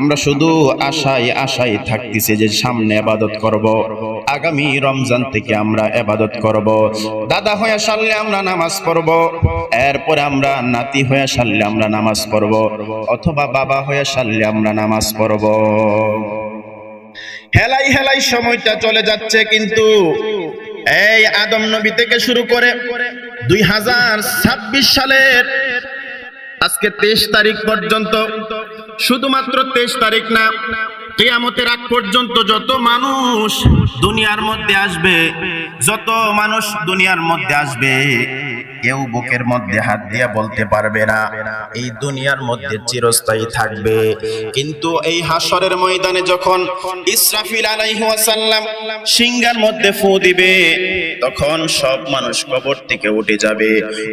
আমরা শুধু আশায় আশায় থাকতেছি যে সামনে আবাদত করব। আগামী রমজান থেকে আমরা আবাদত করব। দাদা হয়ে সারলে আমরা নামাজ পড়ব। এরপরে আমরা নাতি হয়ে সারলে আমরা নামাজ পড়ব। অথবা বাবা হয়ে সারলে আমরা নামাজ পড়ব। হেলাই হেলাই সময়টা চলে যাচ্ছে কিন্তু এই আদম নবী থেকে শুরু করে দুই হাজার ছাব্বিশ সালের আজকে তেইশ তারিখ পর্যন্ত শুধুমাত্র তেইশ তারিখ না, কেয়ামতের আগ পর্যন্ত যত মানুষ দুনিয়ার মধ্যে আসবে, যত মানুষ দুনিয়ার মধ্যে আসবে কেউ বুকের মধ্যে হাত দিয়া বলতে পারবে না। এই দুনিয়ার মধ্যে চিরস্থায়ী থাকবে। কিন্তু এই হাসরের ময়দানে যখন ইসরাফিল আলাইহি ওয়াসাল্লাম সিংহার মধ্যে ফু দিবে, তখন সব মানুষ কবর থেকে উঠে যাবে।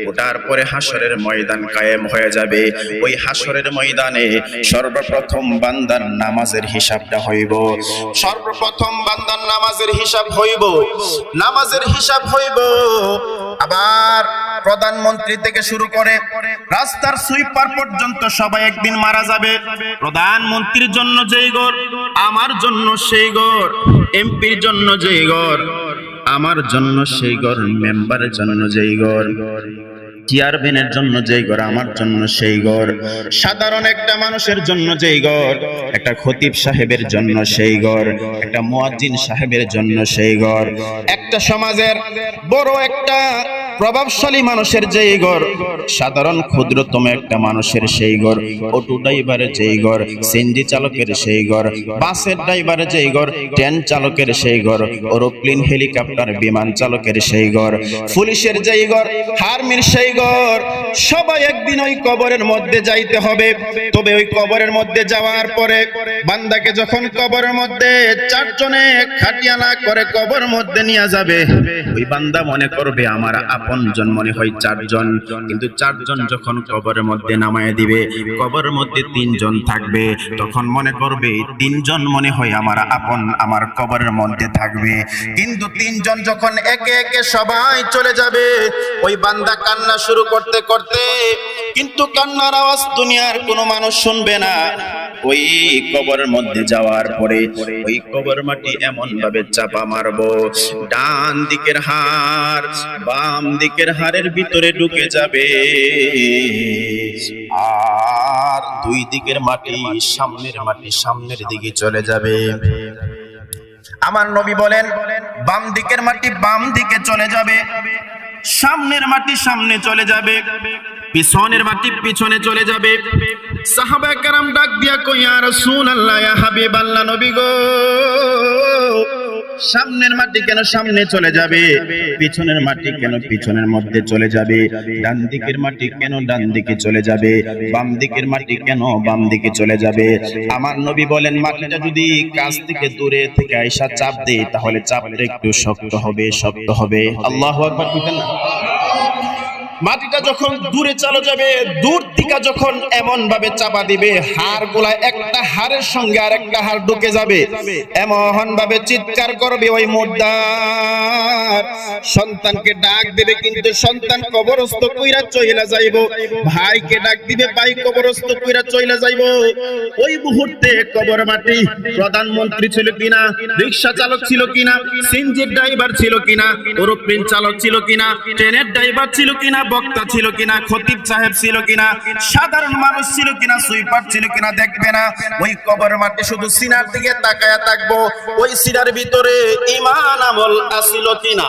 ওঠার পরে হাসরের ময়দান কায়েম হয়ে যাবে। ওই হাসরের ময়দানে সর্বপ্রথম বান্দার নামাজের হিসাবটা হইব। সর্বপ্রথম বান্দার নামাজের হিসাব হইব। নামাজের হিসাব হইব। আবার প্রধানমন্ত্রী থেকে শুরু করে রাস্তার সুইপার পর্যন্ত সবাই একদিন মারা যাবে। প্রধানমন্ত্রীর জন্য যেই ঘর, আমার জন্য সেই ঘর, এমপির জন্য যেই ঘর, আমার জন্য সেই ঘর, মেম্বারের জন্য যেই ঘর, চেয়ারম্যানের জন্য যেই ঘর, আমার জন্য সেই ঘর, সাধারণ একটা মানুষের জন্য যেই ঘর, একটা খতিব সাহেবের জন্য সেই ঘর, একটা মুয়াজ্জিন সাহেবের জন্য সেই ঘর, একটা সমাজের বড় একটা প্রভাবশালী মানুষের যেই ঘর, সাধারণ ক্ষুদ্রতম একটা মানুষের সেই ঘর, অটো ড্রাইভারের যেই ঘর, সিএনজি চালকের সেই ঘর, বাসের ড্রাইভারের যেই ঘর, ট্রেন চালকের সেই ঘর, এরোপ্লেন, হেলিকপ্টার, বিমান চালকের সেই ঘর, পুলিশের যেই ঘর হার্মির সেই ঘর, সবাই একদিন ওই কবরের মধ্যে যাইতে হবে। তবে ওই কবরের মধ্যে যাওয়ার পরে বান্দাকে যখন কবরের মধ্যে চারজনে খাটিয়ানা করে কবর মধ্যে নিয়ে যাবে, ওই বান্দা মনে করবে, আমার আপন জন মনে হয় চারজন। কিন্তু চারজন যখন কবরের মধ্যে নামায় দিবে, কবরের মধ্যে তিনজন থাকবে। তখন মনে করবে, তিনজন মনে হয় আমার আপন, আমার কবরের মধ্যে থাকবে। কিন্তু তিনজন যখন একে একে সবাই চলে যাবে, ওই বান্দা কান্না শুরু করতে করতে কিন্তু কান্নার আওয়াজ দুনিয়ার কোনো মানুষ শুনবে না। ওই কবরের মধ্যে যাওয়ার পরে, ওই কবর মাটি এমন ভাবে চাপা মারবো, ডান দিকের হাড় বাম দিকের হাড়ের ভিতরে ঢুকে যাবে। আর দুই দিকের মাটি সামনের মাটি সামনের দিকে চলে যাবে। আমার নবী বলেন, বাম দিকের মাটি বাম দিকে চলে যাবে। সামনের মাটি সামনে চলে যাবে। পিছনের মাটি পিছনে চলে যাবে। সাহাবা কারাম ডাক দিয়া কইয়া রাসূলুল্লাহ, ইয়া হাবিবাল্লাহ, নবী গো। সামনের মাটি কেন সামনে চলে যাবে? পিছনের মাটি কেন পিছনের মধ্যে চলে যাবে? ডান দিকের মাটি কেন ডান দিকে চলে যাবে? বাম দিকের মাটি কেন বাম দিকে চলে যাবে? আমার নবী বলেন, মাটিটা যদি কাছ থেকে দূরে থেকে আইসা চাপ দেয়, তাহলে চাপটা একটু শক্ত হবে শক্ত হবে। আল্লাহ আকবার না? মাটিটা যখন দূরে চলে যাবে, দূর থেকে যখন এমন ভাবে চাপা দিবে, হাড়গুলা একটা হাড়ের সঙ্গে আর একটা হাড় ঢুকে যাবে। এমন ভাবে চিৎকার করবে ওই মুর্দার। সন্তানকে ডাক দেবে, কিন্তু সন্তান কবরস্থ কইরা চইলা যাইব। ভাইকে ডাক দিবে, ভাই কবরস্থ কইরা চইলা যাইব। ওই মুহূর্তে কবর মাটি প্রধানমন্ত্রী ছিল কিনা, রিক্সা চালক ছিল কিনা সিনজির ড্রাইভার ছিল কিনা এরোপ্লেন চালক ছিল কিনা, ট্রেনের ড্রাইভার ছিল কিনা বক্তা ছিল কিনা, খতিব সাহেব ছিল কিনা, সাধারণ মানুষ ছিল কিনা, সুইপার ছিল কিনা দেখবে না। ওই কবর মাঠে শুধু সিনার দিকে তাকায়া থাকব, ওই সিনার ভিতরে ইমান আমল আসিল কিনা?